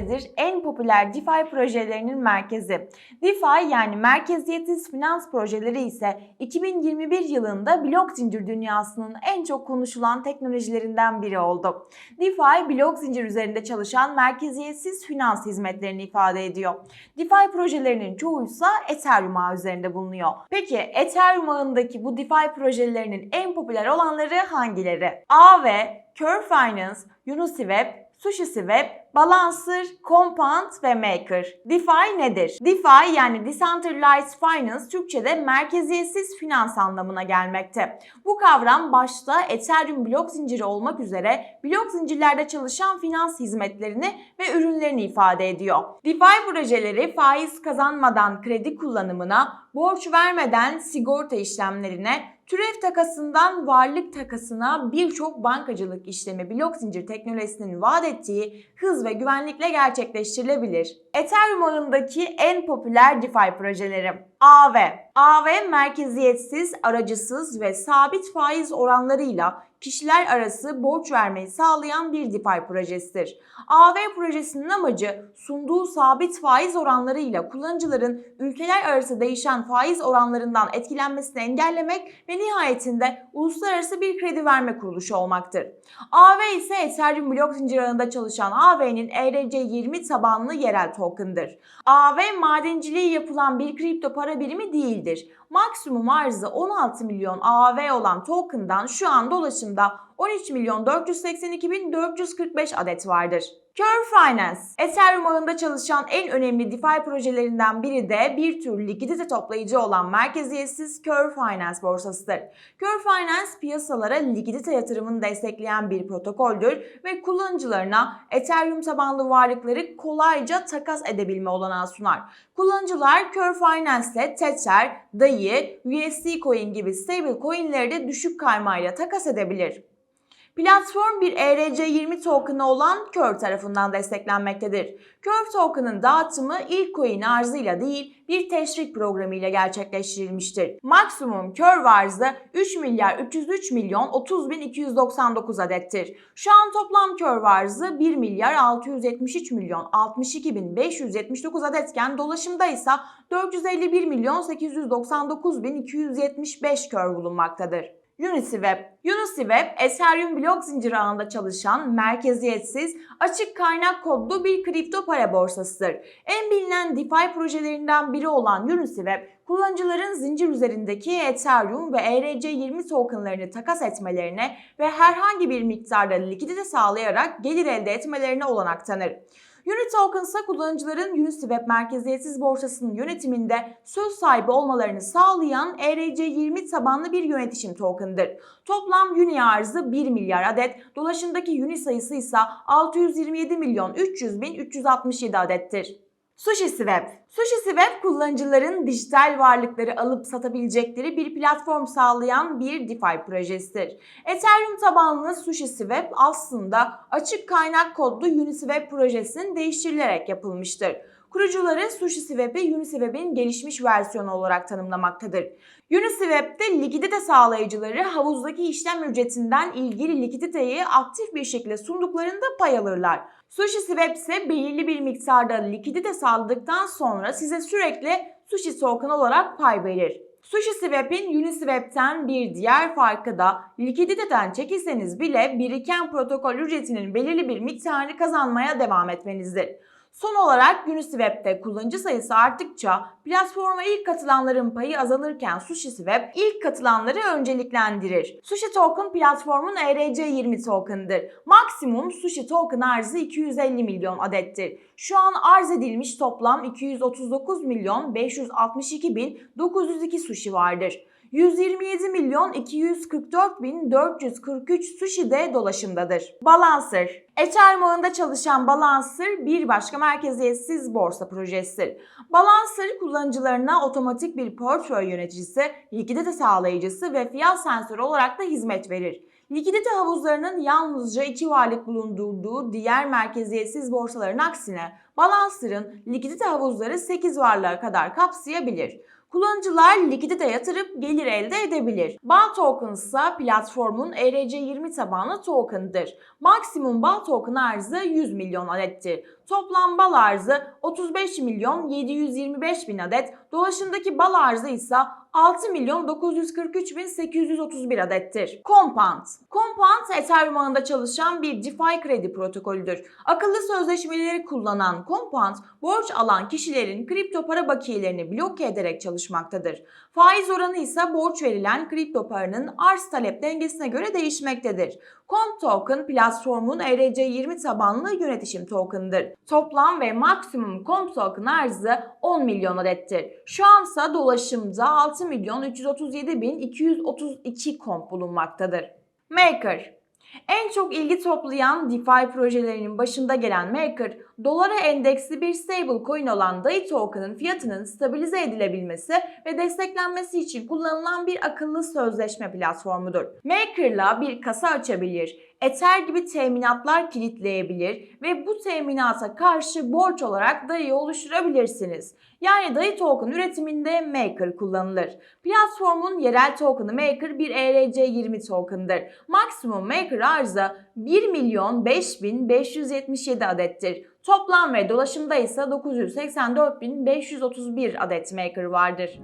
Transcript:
süredir en popüler DeFi projelerinin merkezi. DeFi yani merkeziyetsiz finans projeleri ise 2021 yılında blok zincir dünyasının en çok konuşulan teknolojilerinden biri oldu. DeFi blok zincir üzerinde çalışan merkeziyetsiz finans hizmetlerini ifade ediyor. DeFi projelerinin çoğu ise Ethereum ağı üzerinde bulunuyor. Peki Ethereum ağındaki bu DeFi projelerinin en popüler olanları hangileri? Aave, Curve Finance, Uniswap, SushiSwap, Balancer, Compound ve Maker. DeFi nedir? DeFi yani Decentralized Finance Türkçe'de merkeziyetsiz finans anlamına gelmekte. Bu kavram başta Ethereum blok zinciri olmak üzere blok zincirlerde çalışan finans hizmetlerini ve ürünlerini ifade ediyor. DeFi projeleri faiz kazanmadan kredi kullanımına, borç vermeden sigorta işlemlerine, Türev takasından varlık takasına birçok bankacılık işlemi blok zincir teknolojisinin vaat ettiği hız ve güvenlikle gerçekleştirilebilir. Ethereum ağındaki en popüler DeFi projeleri Aave. Aave merkeziyetsiz, aracısız ve sabit faiz oranlarıyla kişiler arası borç vermeyi sağlayan bir DeFi projesidir. Aave projesinin amacı sunduğu sabit faiz oranlarıyla kullanıcıların ülkeler arası değişen faiz oranlarından etkilenmesini engellemek ve nihayetinde uluslararası bir kredi verme kuruluşu olmaktır. Aave ise Ethereum blok zinciri ağında çalışan Aave'nin ERC20 tabanlı yerel token'dır. Aave madenciliği yapılan bir kripto para birimi değildir. Maksimum arzı 16 milyon AAV olan token'dan şu an dolaşımda 13 milyon 482 bin 445 adet vardır. Curve Finance, Ethereum ağında çalışan en önemli DeFi projelerinden biri de bir tür likidite toplayıcı olan merkeziyetsiz Curve Finance borsasıdır. Curve Finance piyasalara likidite yatırımını destekleyen bir protokoldür ve kullanıcılarına Ethereum tabanlı varlıkları kolayca takas edebilme olanağı sunar. Kullanıcılar Curve Finance ile Tether, DAI, USD Coin gibi stable coinleri de düşük kaymayla takas edebilir. Platform bir ERC20 token'ı olan Curve tarafından desteklenmektedir. Curve token'ın dağıtımı ilk coin arzıyla değil bir teşvik programı ile gerçekleştirilmiştir. Maksimum Curve arzı 3 milyar 303 milyon 30 bin 299 adettir. Şu an toplam Curve arzı 1 milyar 673 milyon 62 bin 579 adetken dolaşımda ise 451 milyon 899 bin 275 Curve bulunmaktadır. Uniswap. Uniswap, Ethereum blok zinciri ağında çalışan merkeziyetsiz, açık kaynak kodlu bir kripto para borsasıdır. En bilinen DeFi projelerinden biri olan Uniswap, kullanıcıların zincir üzerindeki Ethereum ve ERC20 tokenlarını takas etmelerine ve herhangi bir miktarda likidite sağlayarak gelir elde etmelerine olanak tanır. Unitoken ise kullanıcıların Uniswap merkeziyetsiz borsasının yönetiminde söz sahibi olmalarını sağlayan ERC20 tabanlı bir yönetişim token'dır. Toplam Uni arzı 1 milyar adet, dolaşımdaki Uni sayısı ise 627 milyon 300 bin 367 adettir. SushiSwap. SushiSwap kullanıcıların dijital varlıkları alıp satabilecekleri bir platform sağlayan bir DeFi projesidir. Ethereum tabanlı SushiSwap aslında açık kaynak kodlu Uniswap projesinin değiştirilerek yapılmıştır. Kurucuları SushiSwap'i Uniswap'in gelişmiş versiyonu olarak tanımlamaktadır. Uniswap'te likidite sağlayıcıları havuzdaki işlem ücretinden ilgili likiditeyi aktif bir şekilde sunduklarında pay alırlar. SushiSwap ise belirli bir miktarda likidite sağladıktan sonra size sürekli Sushi token olarak pay verir. SushiSwap'in Uniswap'ten bir diğer farkı da likiditeden çekilseniz bile biriken protokol ücretinin belirli bir miktarını kazanmaya devam etmenizdir. Son olarak Uniswap'te kullanıcı sayısı arttıkça platforma ilk katılanların payı azalırken SushiSwap ilk katılanları önceliklendirir. Sushi Token platformun ERC20 token'dır. Maksimum Sushi Token arzı 250 milyon adettir. Şu an arz edilmiş toplam 239 milyon 562 bin 902 sushi vardır. 127 milyon 244 bin 443 sushi de dolaşımdadır. Balancer. Ethereum ağında çalışan Balancer bir başka merkeziyetsiz borsa projesidir. Balancer kullanıcılarına otomatik bir portföy yöneticisi, likidite sağlayıcısı ve fiyat sensörü olarak da hizmet verir. Likidite havuzlarının yalnızca iki varlık bulundurduğu diğer merkeziyetsiz borsaların aksine Balancer'ın likidite havuzları 8 varlığa kadar kapsayabilir. Kullanıcılar likidite yatırıp gelir elde edebilir. BAL token ise platformun ERC20 tabanlı token'dır. Maksimum BAL token arzı 100 milyon adettir. Toplam bal arzı 35 milyon 725 bin adet, dolaşımdaki bal arzı ise 6 milyon 943 bin 831 adettir. Compound. Compound, Ethereum ağında çalışan bir DeFi kredi protokolüdür. Akıllı sözleşmeleri kullanan Compound, borç alan kişilerin kripto para bakiyelerini bloke ederek çalışmaktadır. Faiz oranı ise borç verilen kripto paranın arz talep dengesine göre değişmektedir. Comp Token platformun ERC20 tabanlı yönetişim token'ıdır. Toplam ve maksimum Comp Token arzı 10 milyon adettir. Şu ansa dolaşımda 6 milyon 337 bin 232 komp bulunmaktadır. Maker en çok ilgi toplayan DeFi projelerinin başında gelen Maker, dolara endeksli bir stablecoin olan DAI token'ın fiyatının stabilize edilebilmesi ve desteklenmesi için kullanılan bir akıllı sözleşme platformudur. Maker'la bir kasa açabilir, Ether gibi teminatlar kilitleyebilir ve bu teminata karşı borç olarak DAI oluşturabilirsiniz. Yani DAI token üretiminde Maker kullanılır. Platformun yerel tokenı Maker bir ERC20 token'dır. Maksimum Maker arzı 1 milyon 5577 adettir. Toplam ve dolaşımda ise 984.531 adet Maker vardır.